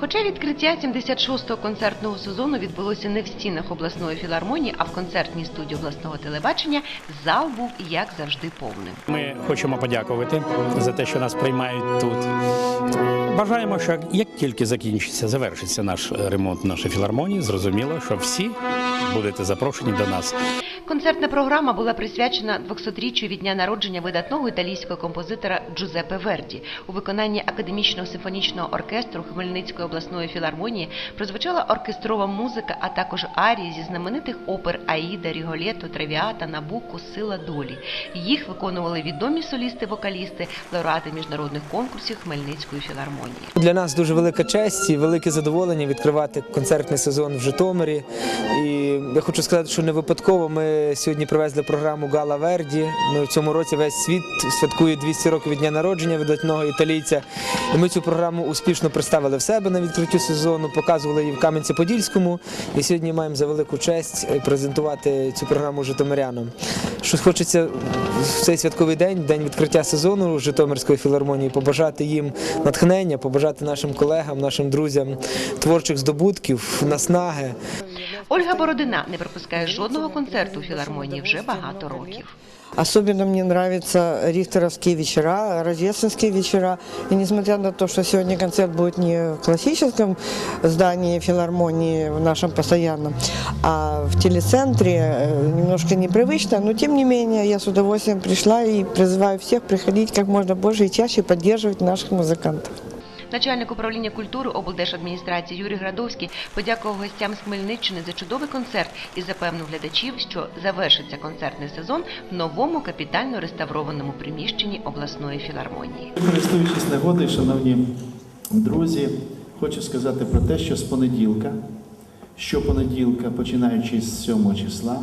Хоча відкриття 76-го концертного сезону відбулося не в стінах обласної філармонії, а в концертній студії обласного телебачення, зал був як завжди повним. Ми хочемо подякувати за те, що нас приймають тут. Бажаємо, що як тільки закінчиться, завершиться наш ремонт нашої філармонії, зрозуміло, що всі будете запрошені до нас. Концертна програма була присвячена 200-річчю від дня народження видатного італійського композитора Джузеппе Верді. У виконанні академічного симфонічного оркестру Хмельницької обласної філармонії прозвучала оркестрова музика, а також арії зі знаменитих опер Аїда, Ріголєто, Тревіата, Набуку, Сила долі. Їх виконували відомі солісти-вокалісти, лауреати міжнародних конкурсів Хмельницької філармонії. Для нас дуже велика честь і велике задоволення відкривати концертний сезон в Житомирі. І я хочу сказати, що не випадково ми сьогодні привезли програму Гала Верді. Ми в цьому році весь світ святкує 200 років від дня народження видатного італійця. І ми цю програму успішно представили в себе на відкриттю сезону, показували її в Кам'янці-Подільському. І сьогодні маємо за велику честь е, презентувати цю програму житомирянам. Що хочеться в цей святковий день, день відкриття сезону Житомирської філармонії, побажати їм натхнення, побажати нашим колегам, нашим друзям творчих здобутків, наснаги. Ольга Бородина не пропускає жодного концерту у філармонії вже багато років. Особенно мне нравятся рихтеровские вечера, рождественские вечера. И несмотря на то, что сегодня концерт будет не в классическом здании филармонии, в нашем постоянном, а в телецентре, э, немножко непривычно, но тем не менее я с удовольствием пришла и призываю всех приходить как можно больше и чаще поддерживать наших музыкантов. Начальник управління культури облдержадміністрації Юрій Градовський подякував гостям з Хмельниччини за чудовий концерт і запевнив глядачів, що завершиться концертний сезон в новому капітально реставрованому приміщенні обласної філармонії. Користуючись нагодою, шановні друзі, хочу сказати про те, що з понеділка, щопонеділка, починаючи з 7 числа,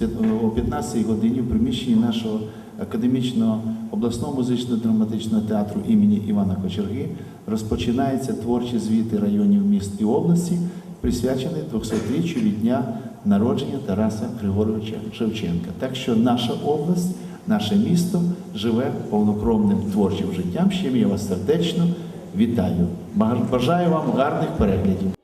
п'ят- о 15 годині в приміщенні нашого академічного обласного музично-драматичного театру імені Івана Кочерги розпочинаються творчі звіти районів міст і області, присвячений 200-річчю від дня народження Тараса Григоровича Шевченка. Так що наша область, наше місто живе повнокровним творчим життям. чим я вас сердечно вітаю. Бажаю вам гарних переглядів.